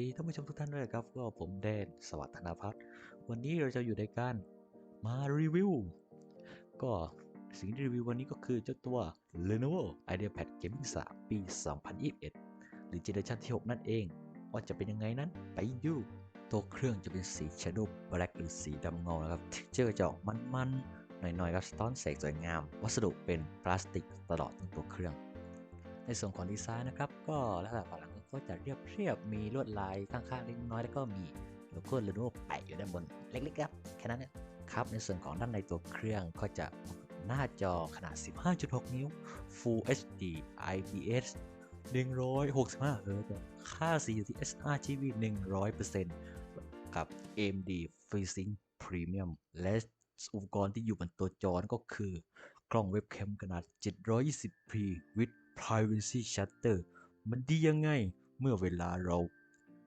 ดีท่านผู้ชมทุกท่านด้วยครับ ก็ผมแดนสวัสดิ์ธนพัฒน์วันนี้เราจะอยู่ในการมารีวิว ก็สิ่งที่รีวิววันนี้ก็คือเจ้าตัว Lenovo IdeaPad Gaming 3 ปี 2021 หรือเจเนอเรชันที่ 6 นั่นเอง ว่าจะเป็นยังไงนั้น ไปดูตัวเครื่องจะเป็นสี Shadow Black หรือสีดำเงานะครับเจอจะออกมันๆ หน่อยๆครับสะท้อนแสงสวยงาม วัสดุเป็นพลาสติกตลอดทั้งตัวเครื่องในส่วนของดีไซน์นะครับ ก็ลักษณะ ก็จะเรียบเรียบมีลวดลายข้างๆเล็กน้อยแล้วก็มีโลโก้ Lenovo แปะอยู่ด้านบนเล็กๆครับแค่นั้นนะครับในส่วนของด้านในตัวเครื่องก็จะหน้าจอขนาด 15.6 นิ้ว Full HD IPS 165 Hz ค่าสีอยู่ที่ sRGB 100%กับ AMD FreeSync Premium และอุปกรณ์ที่อยู่บนตัวจอก็คือกล้องเว็บแคมขนาด 720p with privacy shutter มันดียังไง เมื่อเวลาเรา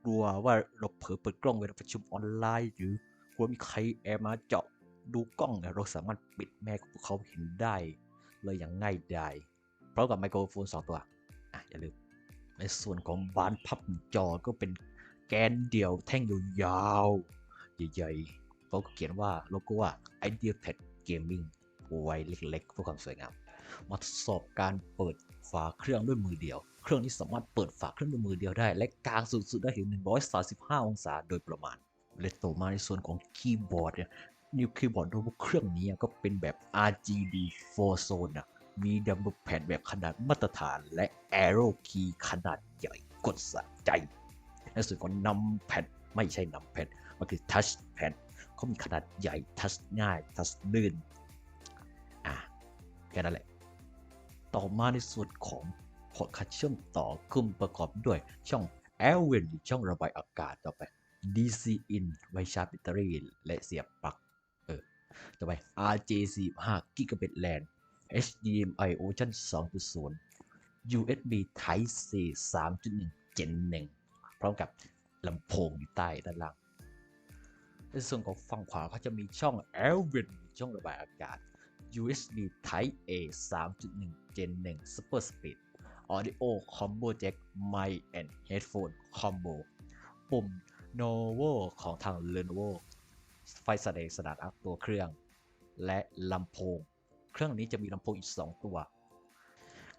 กลัวว่าเราเผลอเปิดกล้องเวลาประชุมออนไลน์ หรือกลัวมีใครแอบมาเจาะดูกล้องเนี่ยเราสามารถปิดแม่ให้พวกเขาเห็นได้ เลยอย่างง่ายดายพร้อมกับไมโครโฟน 2 ตัวอะอย่าลืมในส่วนของบานพับจอก็เป็นแกนเดี่ยวแท่งยาวๆใหญ่ๆเขาก็เขียนว่าโลโก้ว่า IdeaPad Gaming ไว้เล็กๆเพื่อความสวยงามมาทดสอบการเปิดฝาเครื่องด้วยมือเดียว เครื่องนี้สามารถเปิดฝาเครื่องด้วยมือเดียวได้ และกลางสูงสุดได้ถึง 135 องศาโดยประมาณ และต่อมาในส่วนของคีย์บอร์ดเนี่ยนิวคีย์บอร์ดโน้ตบุ๊กเครื่องนี้ก็เป็นแบบ RGB 4 zone นะมีดับเบิลแผ่นแบบขนาดมาตรฐาน และ Arrow Key ขนาดใหญ่กดสะใจ ในส่วนของนัมแพดไม่ใช่นัมแพดมันคือทัชแพดเขามีขนาดใหญ่ทัชง่ายทัชลื่นอะแค่นั้นแหละ ต่อมาในส่วนของ พอร์ตคัดเชื่อมต่อกลุ่มประกอบด้วยช่อง L v e n หรือช่องระบายอากาศต่อไป DC in ไวชาร์จแบตเตอรี่และเสียบปลั๊กเออต่อไป RJ45 Gigabit LAN HDMI Version 2.0 USB Type C 3.1 Gen 1 พร้อมกับลำโพงอยู่ใต้ด้านล่างในส่วนของฝั่งขวาเขาจะมีช่อง L v e n ช่องระบายอากาศ USB Type A 3.1 Gen 1 Super Speed Audio Combo Jack Mic and Headphone Combo ปุ่ม Novo ของทาง Lenovo ไฟแสดงสนานอัพตัวเครื่อง และลำโพง เครื่องนี้จะมีลำโพงอีก 2 ตัว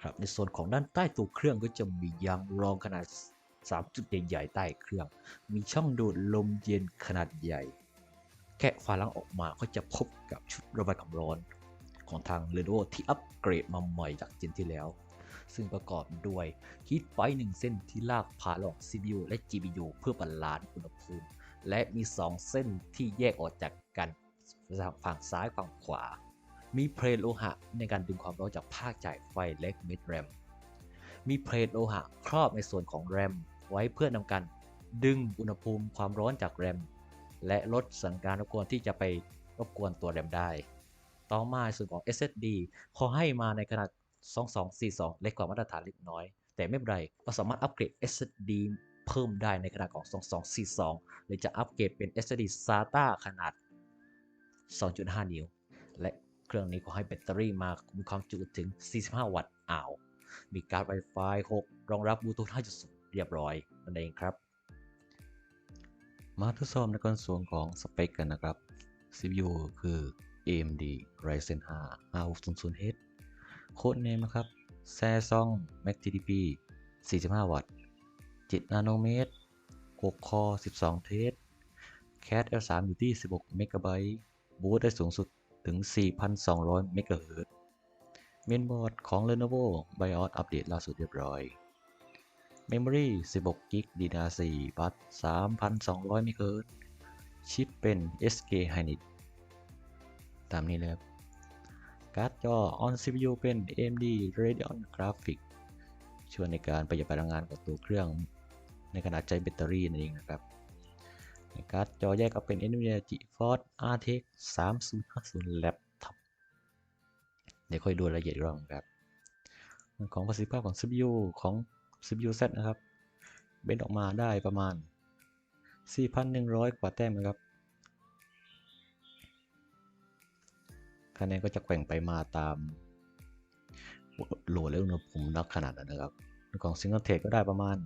ครับในส่วนของด้านใต้ตัวเครื่องก็จะมียางรองขนาด 3 จุดใหญ่ๆใต้เครื่อง มีช่องดูดลมเย็นขนาดใหญ่แกะฝาลังออกมาก็จะพบกับชุดระบายความร้อน ของทาง Lenovo ที่อัปเกรดมาใหม่จากเจนที่แล้ว ซึ่งประกอบด้วยฮีทไฟหนึ่งเส้นที่ลากผ่านระหว่าง CPU และ GPU เพื่อบาลานซ์อุณหภูมิ และมี 2 เส้นที่แยกออกจากกันฝั่งซ้ายฝั่งขวา มีเพลทโลหะในการดึงความร้อนจากภาคจ่ายไฟและเม็ดแรมมีเพลทโลหะครอบในส่วนของแรมไว้เพื่อนำการดึงอุณหภูมิความร้อนจากแรมและลดสัญญาณรบกวนที่จะไปรบกวนตัวแรมได้ ต่อมาส่วนของ SSD ขาให้มาในขนาด 2242 เล็กกว่ามาตรฐานเล็กน้อย แต่ไม่เป็นไรเราสามารถอัปเกรด SSD เพิ่มได้ในขนาดของ 2242 หรือจะอัปเกรดเป็น SSD SATA ขนาด 2.5 นิ้ว และเครื่องนี้ก็ให้แบตเตอรี่มามีความจุถึง 45 วัตต์อ่าว มีการ์ด Wi-Fi 6 รองรับบลูทูธ5.0 เรียบร้อยนั่นเองครับ มาทดสอบในกรส่วนของสเปคกันนะครับ CPU คือ AMD Ryzen 5 5600H โค้ดเนมนะครับ Samsung Max TDP 45 วัตต์ 7 นาโนเมตร 6 คอ 12 เทส CAD L3 อยู่ที่ 16 เมกะไบต์ บูตได้สูงสุดถึง 4,200 เมกะเฮิรตซ์เมนบอร์ดของ Lenovo BIOS อัปเดตล่าสุดเรียบร้อย Memory 16 g b DDR4 บัต3,200 เมกะเฮิรตซ์ชิปเป็น SK Hynix ตามนี้เลยครับ การ์ดจอ on CPU เป็น AMD Radeon Graphics ช่วยในการประหยัดพลังงานของตัวเครื่อง ในขณะใช้แบตเตอรี่นั่นเองนะครับการ์ดจอแยกก็เป็น NVIDIA GeForce RTX 3050 Laptop เดี๋ยวค่อยดูรายละเอียดอีกรอบครับของประสิทธิภาพของ CPU ของ CPU Z นะครับ เบนออกมาได้ประมาณ 4,100 กว่าแต้มนะครับ คะแนนก็จะแกว่งไปมาตามโหลดและอุณหภูมินักขนาดนั้นนะครับของซิงเกิลเทก็ได้ประมาณ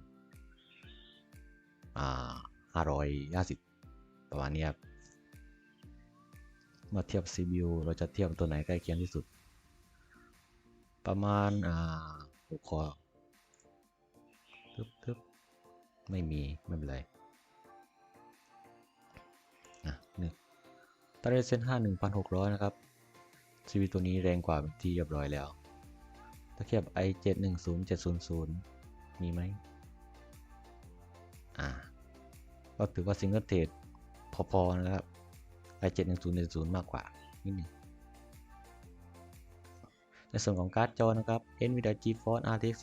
อ่าห้าร้อยห้าสิบประมาณเนี้ยครับมื่อเทียบ CPU เราจะเทียบตัวไหนใกล้เคียงที่สุด ประมาณอ่าหัวคอทึบทึบไม่มี ไม่เป็นไรอะหนึ่งตาเรเซนห้าหนึ่งพันหกร้อยนะครับ CPU ตัวนี้แรงกว่าที่เรียบร้อยแล้ว ถ้าเทียบ i 7 1 0 7 0 0 มีไหมอ่า ก็ถือว่าซิงเกิลเทรดพอๆนะครับ i 7 1 0 7 0 มากกว่านิดนึงในส่วนของการ์ดจอนะครับ NVIDIA GeForce RTX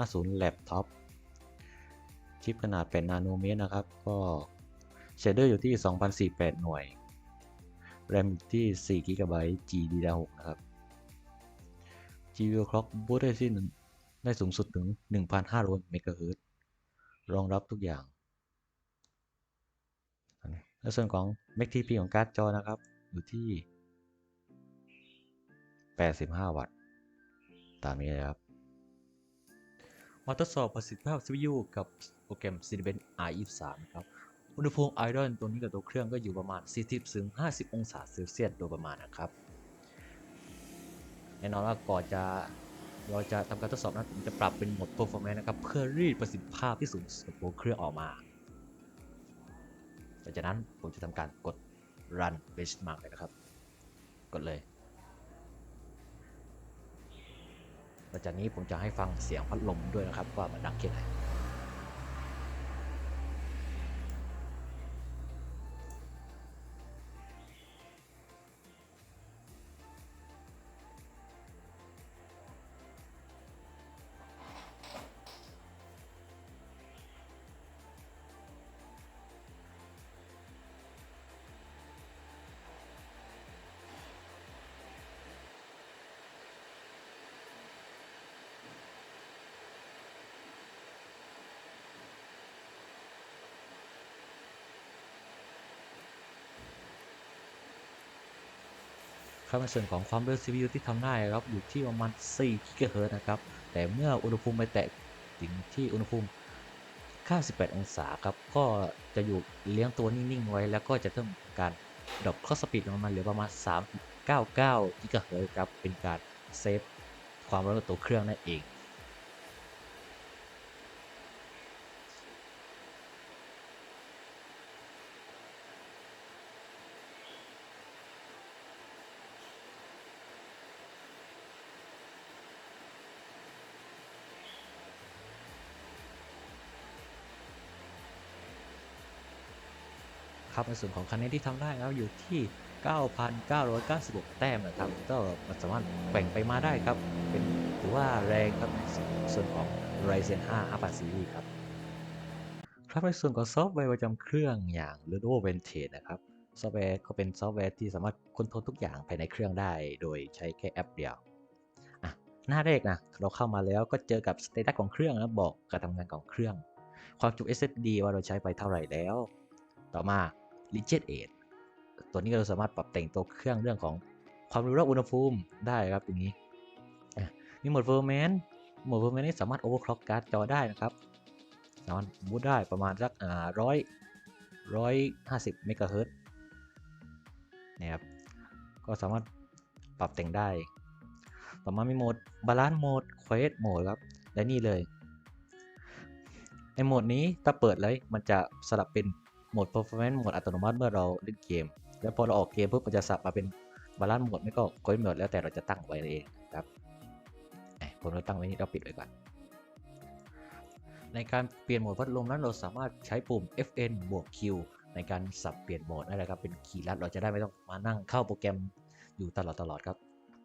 3050 Laptop ชิปขนาด8นาโนเมตรนะครับ ก็เชดเดอร์อยู่ที่ 2048 หน่วย RAM ที่4 GB GDDR6 นะครับ GPU Clock บูตได้ที่ได้สูงสุดถึง 1,500เมกะเฮิรตซ์รองรับทุกอย่างและส่วนของ Mac TP ของการ์ดจอนะครับ อยู่ที่ 85 วัตต์ ตามนี้เลยครับ มาทดสอบประสิทธิภาพ CPU กับโปรแกรม Cinebench R23 นะครับ อุณหภูมิ Idle ตัวนี้กับตัวเครื่องก็อยู่ประมาณ 40ถึง50 องศาเซลเซียสโดยประมาณนะครับ แน่นอนว่าก่อนจะเราจะทำการทดสอบนั้นผมจะปรับเป็นโหมด performance นะครับ เพื่อรีดประสิทธิภาพที่สูงสุดของตัวเครื่องออกมาหลังจากนั้นผมจะทำการกด run benchmark เลยนะครับ กดเลยหลังจากนี้ผมจะให้ฟังเสียงพัดลมด้วยนะครับว่ามันดังแค่ไหน ครับในส่วนของความเร็ว CPU ที่ทำได้ครับอยู่ที่ประมาณ4 GHz นะครับ แต่เมื่ออุณหภูมิไปแตะถึงที่อุณหภูมิ 98 องศาครับ ก็จะอยู่เลี้ยงตัวนิ่ง ๆ ไว้ แล้วก็จะเพิ่มการดรอปคอสปีดลงมาเหลือประมาณ 3.99 GHz ครับ เป็นการเซฟความร้อนตัวเครื่องนั่นเอง ครับในส่วนของคะแนนที่ทำได้แล้วอยู่ที่ 9,996 แต้มนะครับ ก็สามารถแบ่งไปมาได้ครับ เป็นถือว่าแรงครับในส่วนของ Ryzen 5 50 Series ครับ ครับในส่วนของซอฟต์แวร์ประจำเครื่องอย่าง Lenovo Vantage นะครับ ซอฟต์แวร์ก็เป็นซอฟต์แวร์ที่สามารถคอนทรลทุกอย่างภายในเครื่องได้ โดยใช้แค่แอปเดียวอะหน้าแรกนะเราเข้ามาแล้วก็เจอกับสเตตัสของเครื่องนะบอกการทำงานของเครื่อง ความจุ SSD ว่าเราใช้ไปเท่าไหร่แล้ว ต่อมา r e g e t 8ตัวนี้เราสามารถปรับแต่งตัวเครื่องเรื่องของความเร็วและอุณหภูมิได้ครับตรงนี้มีโหมด performance โหมด performance นี่สามารถ overclock การ์ดจอได้นะครับสามารถบูตได้ประมาณสักร้อยร้อยห้าสิบเมกะเฮิรตนะครับก็สามารถปรับแต่งได้ ต่อมามีโหมด balance mode quiet mode ครับ และนี่เลย ในโหมดนี้ถ้าเปิดเลยมันจะสลับเป็น โหมด performance โหมดอัตโนมัติเมื่อเราเล่นเกม แล้วพอเราออกเกมปุ๊บมันจะสับมาเป็น balance mode ไม่ก็ quiet mode แล้วแต่เราจะตั้งไว้เองครับผมเราตั้งไว้นี่เราปิดไว้ก่อนในการเปลี่ยนโหมดพัดลมนั้นเราสามารถใช้ปุ่ม Fn บวก Q ในการสับเปลี่ยนโหมดนั่นแหละครับเป็นคีย์ลัดเราจะได้ไม่ต้องมานั่งเข้าโปรแกรมอยู่ตลอดตลอดครับ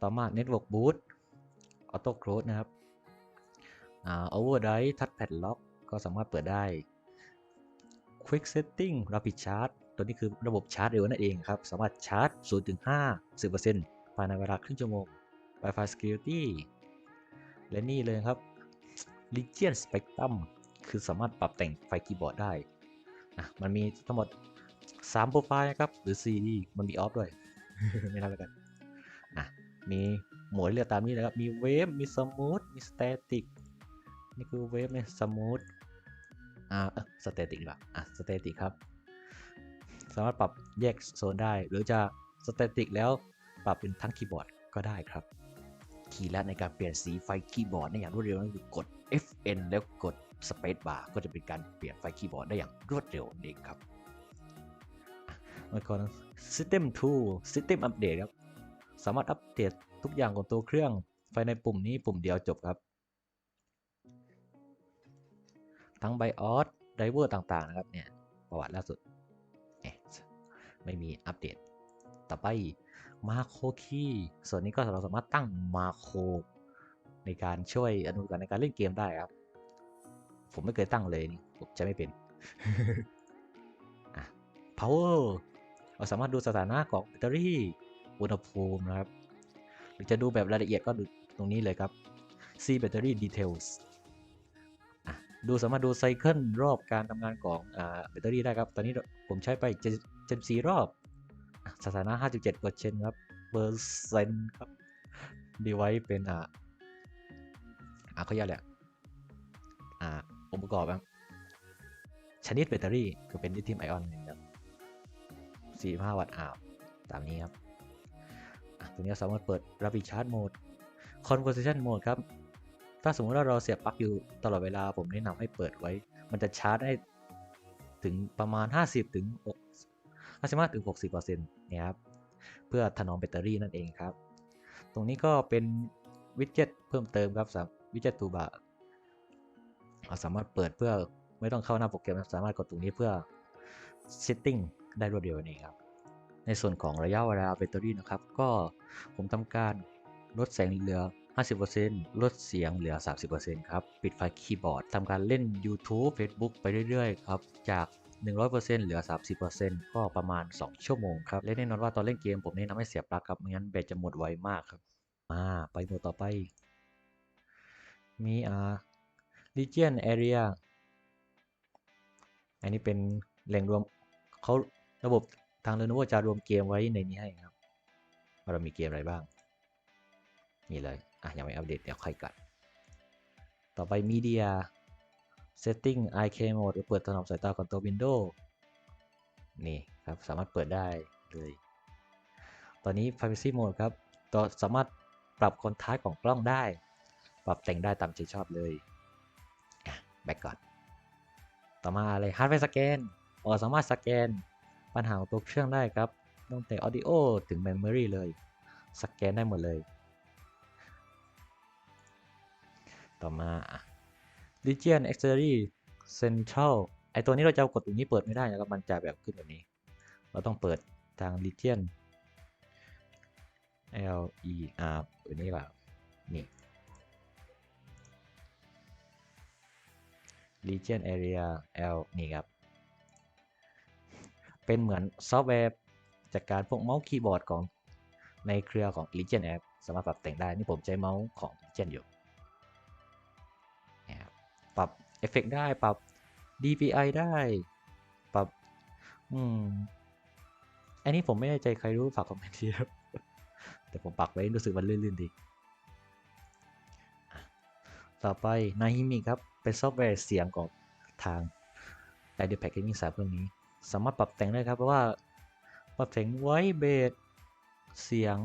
ต่อมา Network Boot Auto Close นะครับ Overdrive Touchpad Lock ก็สามารถเปิดได้ Quick Setting Rapid Charge ตัวนี้คือระบบชาร์จเร็วนั่นเองครับ สามารถชาร์จ0ถึง5 10%ภายในเวลาครึ่งชั่วโมง Wi-Fi Security และนี่เลยครับ Legion Spectrum คือสามารถปรับแต่งไฟคีย์บอร์ดได้นะมันมีทั้งหมด 3 โปรไฟล์นะครับ หรือ4มันมีออฟด้วย ไม่น่าแล้วกันอะมีโหมดเลือกตามนี้นะครับ มีเวฟมีสมูทมีสแตติกนี่คือเวฟเนี่ยสมูท อ่าสเตติกดีกว่าอะสเตติกครับ สามารถปรับแยกโซนได้ หรือจะสเตติกแล้วปรับเป็นทั้งคีย์บอร์ดก็ได้ครับคีย์ลัดในการเปลี่ยนสีไฟคีย์บอร์ดได้อย่างรวดเร็วนั่นคือกด Fn แล้วกด Space Bar ก็จะเป็นการเปลี่ยนไฟคีย์บอร์ดได้อย่างรวดเร็วเองครับมาก่อน System Tool System Update ครับ สามารถอัปเดตทุกอย่างของตัวเครื่องภายในปุ่มนี้ปุ่มเดียวจบครับ ทั้ง BIOS Driver ต่างๆนะครับเนี่ยประวัติล่าสุดไม่มีอัปเดต ต่อไปมาโคคีส่วนนี้ก็เราสามารถตั้งมาโคในการช่วยอนุกรณ์ในการเล่นเกมได้ครับ ผมไม่เคยตั้งเลยนี่ผมจะไม่เป็นอะ power เราสามารถดูสถานะของแบตเตอรี่อุณหภูมินะครับหรือจะดูแบบรายละเอียดก็ดูตรงนี้เลยครับ see battery details ดูสามารถดูไซเคิลรอบการทำงานของอแบตเตอรี่ได้ครับ ตอนนี้ผมใช้ไปเจนซีรอบ สถานะ 57เปอร์เซ็นต์ครับเปอร์เซ็นต์ครับดีไว้เป็นอ่าอ่าเขาเรียกอะไรอะอ่าองค์ประกอบครับชนิดแบตเตอรี่คือเป็นลิเธียมไอออนนะครับ45 วัตต์อาตามนี้ครับตรงนี้สามารถเปิด Rapid Charge Mode Conversation Mode ครับ ถ้าสมมติว่าเราเสียบปลั๊กอยู่ตลอดเวลาผมแนะนำให้เปิดไว้ มันจะชาร์จได้ถึงประมาณ 50ถึง55ถึง60%เนี่ยครับ เพื่อถนอมแบตเตอรี่นั่นเองครับ ตรงนี้ก็เป็นวิดเจ็ตเพิ่มเติมครับสามวิดเจ็ตตูบาสามารถเปิดเพื่อไม่ต้องเข้าหน้าโปรแกรมสามารถกดตรงนี้เพื่อ setting ได้รวดเร็วนั่นเองครับ ในส่วนของระยะเวลาแบตเตอรี่นะครับ ก็ผมทำการลดแสงเหลือ 50%ลดเสียงเหลือ 30%ครับ ปิดไฟคีย์บอร์ดทำการเล่น YouTube Facebook ไปเรื่อยๆ ครับ จาก 100%เหลือ 30%ก็ประมาณ 2 ชั่วโมงครับ และแน่นอนว่าตอนเล่นเกมผมแนะนำให้เสียบปลั๊กครับไม่งั้นแบตจะหมดไวมากครับมาไปโหมดต่อไป มีอ่า Region Area อันนี้เป็นแหล่งรวมเขาระบบทาง Lenovo จะรวมเกมไว้ในนี้ให้ครับว่าเรามีเกมอะไรบ้าง นี่เลย อะยังไม่อัปเดตเดี๋ยวค่อยกัดต่อไป Media Setting IK Mode เปิดถนอมสายตาของตัว Windows นี่ครับสามารถเปิดได้เลย ตอนนี้ Privacy Mode ครับตัวสามารถปรับคอนทราสของกล้องได้ ปรับแต่งได้ตามใจชอบเลยอะแบกก่อน ต่อมาอะไร Hardware Scan อ๋อสามารถสแกนปัญหาของตัวเครื่องได้ครับตั้งแต่ Audio ถึง Memory เลย สแกนได้หมดเลย ต่อมา Region Accessory Central ไอตัวนี้เราจะกดตรงนี้เปิดไม่ได้นะครับ มันจะแบบขึ้นแบบนี้ เราต้องเปิดทาง Region L E R ตัวนี้แบบนี่ Region Area L นี่ครับ เป็นเหมือนซอฟต์แวร์จัดการพวกเมาส์คีย์บอร์ดของในเครือของ Legion App สามารถปรับแต่งได้ นี่ผมใช้เมาส์ของ Legion อยู่ เอฟเฟกได้ปรับ DPI ได้ปรับ อืม อันนี้ผมไม่แน่ใจใครรู้ฝากคอมเมนต์ทีครับ แต่ผมปักไว้รู้สึกมันลื่นๆดี ต่อไป n a h i m i ครับ เป็นซอฟต์แวร์เสียงของทาง Idea Pack Gaming 3เครื่องนี้ สามารถปรับแต่งได้ครับ เพราะว่าปรับแต่งไว้เบสเสียง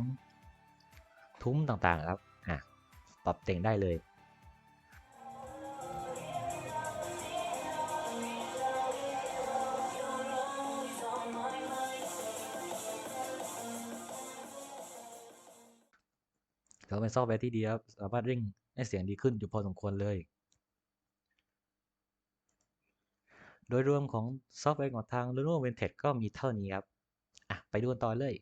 ทุ้มต่างๆครับ อะ ปรับแต่งได้เลย ก็เป็นซอฟต์แวร์ที่ดีครับสามารถเร่งให้เสียงดีขึ้นอยู่พอสมควรเลย โดยรวมของซอฟต์แวร์ของทาง Lenovo Vintage ก็มีเท่านี้ครับอะไปดูกันต่อเลย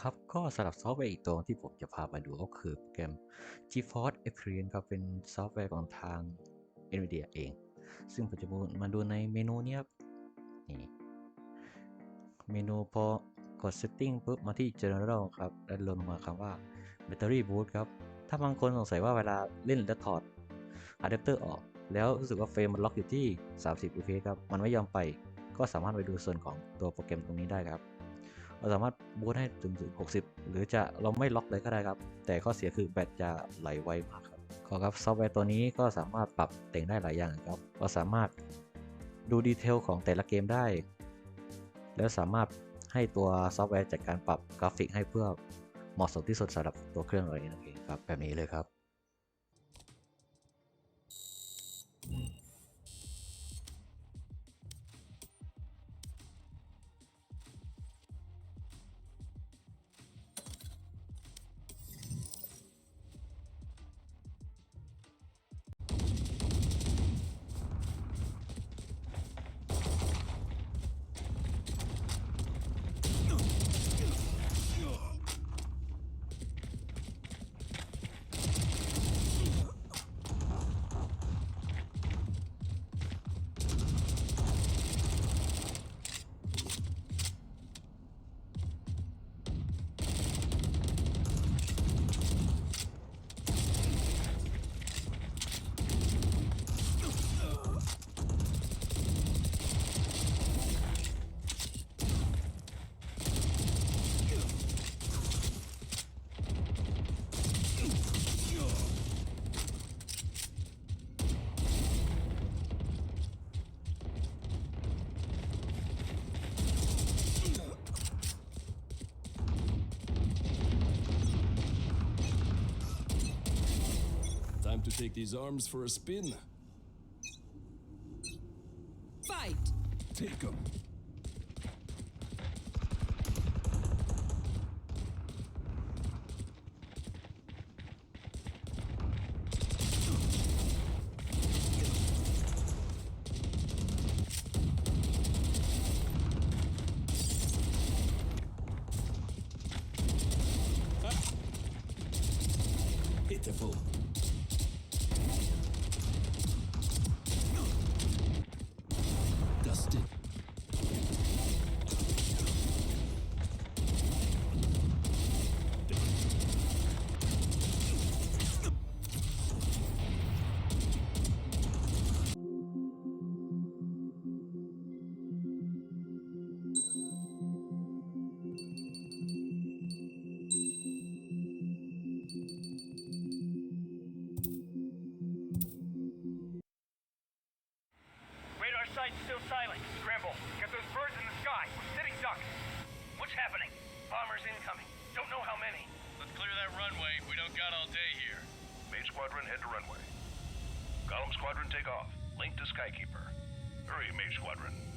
ครับ ก็สำหรับซอฟต์แวร์อีกตัวที่ผมจะพามาดูก็คือโปรแกรม GeForce Experience ครับเป็นซอฟต์แวร์ของทาง NVIDIA เอง ซึ่งผมจะมาดูในเมนูนี้ครับนี่เมนูพอกด Setting ปุ๊บมาที่ General ครับ แล้วลงมาคำว่า แบตเตอรี่บูสต์ครับ ถ้าบางคนสงสัยว่าเวลาเล่นแล้วถอดอะแดปเตอร์ออก แล้วรู้สึกว่าเฟรมมันล็อกอยู่ที่ 30 fps ครับ มันไม่ยอมไป ก็สามารถไปดูส่วนของตัวโปรแกรมตรงนี้ได้ครับ เราสามารถบูสต์ให้ถึงถึง 60 หรือจะเราไม่ล็อกเลยก็ได้ครับ แต่ข้อเสียคือแบตจะไหลไวมากครับ ขอครับซอฟต์แวร์ตัวนี้ก็สามารถปรับแต่งได้หลายอย่างครับ เราสามารถดูดีเทลของแต่ละเกมได้ แล้วสามารถให้ตัวซอฟต์แวร์จัดการปรับกราฟิกให้เพื่อ เหมาะสมที่สุดสำหรับตัวเครื่องอะไรนั่นเองครับแบบนี้เลยครับ Take these arms for a spin. Fight! Take them. pitiful. Still silent? Scramble. Get those birds in the sky. We're sitting ducks. What's happening? Bombers incoming. Don't know how many. Let's clear that runway. We don't got all day here. Main squadron, head to runway. Column squadron, take off. Link to Skykeeper. Hurry, main squadron.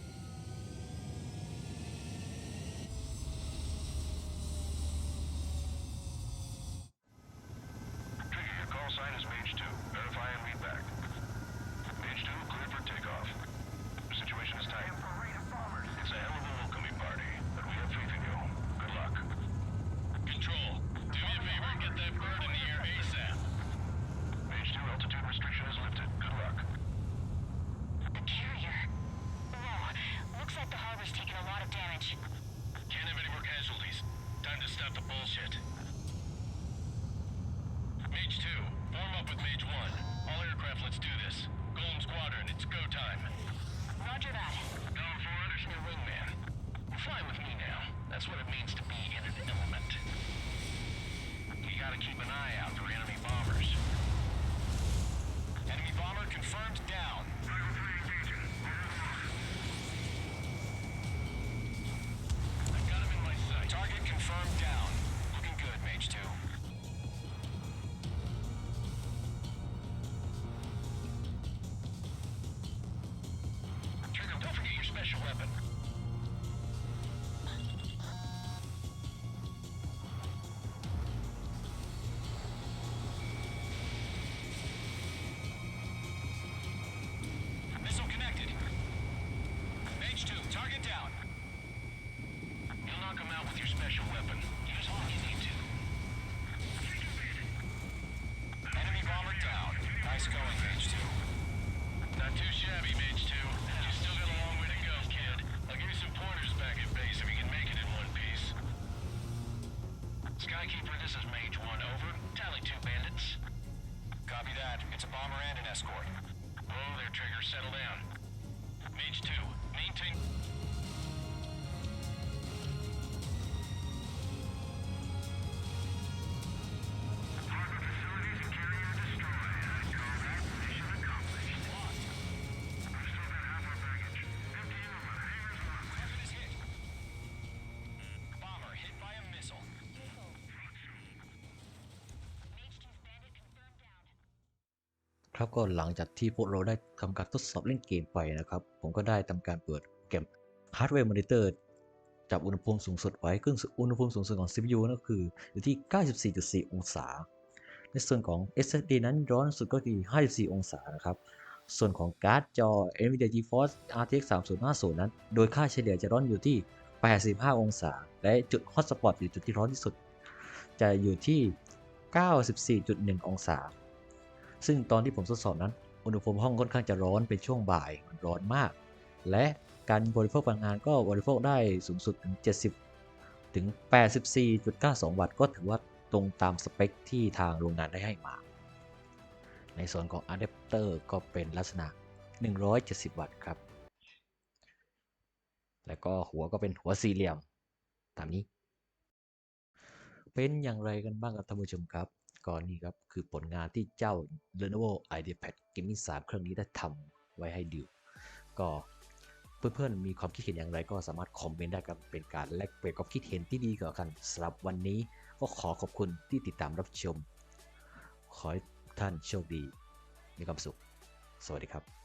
ครับก็หลังจากที่พวกเราได้ทำการทดสอบเล่นเกมไปนะครับ ผมก็ได้ทำการเปิดเกมฮาร์ดแวร์มอนิเตอร์จับอุณหภูมิสูงสุดไว้ซึ่งอุณหภูมิสูงสุดของ CPU นั่นคืออยู่ที่ 94.4 องศา ในส่วนของ SSD นั้นร้อนสุดก็คือ 54 องศานะครับ ส่วนของการ์ดจอ NVIDIA GeForce RTX 3050 นั้น โดยค่าเฉลี่ยจะร้อนอยู่ที่ 85 องศา และจุด Hotspot หรือจุดที่ร้อนที่สุด จะอยู่ที่ 94.1 องศา ซึ่งตอนที่ผมทดสอบนั้น อุณหภูมิห้องค่อนข้างจะร้อนเป็นช่วงบ่ายมันร้อนมาก และการบริโภคพลังงานก็บริโภคได้สูงสุดถึง 70 ถึง 84.92 วัตต์ก็ถือว่าตรงตามสเปคที่ทางโรงงานได้ให้มา ในส่วนของอะแดปเตอร์ก็เป็นลักษณะ 170 วัตต์ครับ แล้วก็หัวก็เป็นหัวสี่เหลี่ยม ตามนี้ เป็นอย่างไรกันบ้างครับท่านผู้ชมครับ ก็นี่ครับ คือผลงานที่เจ้า Lenovo IdeaPad Gaming 3 เครื่องนี้ได้ทำไว้ให้ดูก็เพื่อนๆมีความคิดเห็นอย่างไรก็สามารถคอมเมนต์ได้ครับเป็นการแลกเปลี่ยนความคิดเห็นที่ดีกันสำหรับวันนี้ก็ขอขอบคุณที่ติดตามรับชม ขอให้ท่านโชคดี มีความสุข สวัสดีครับ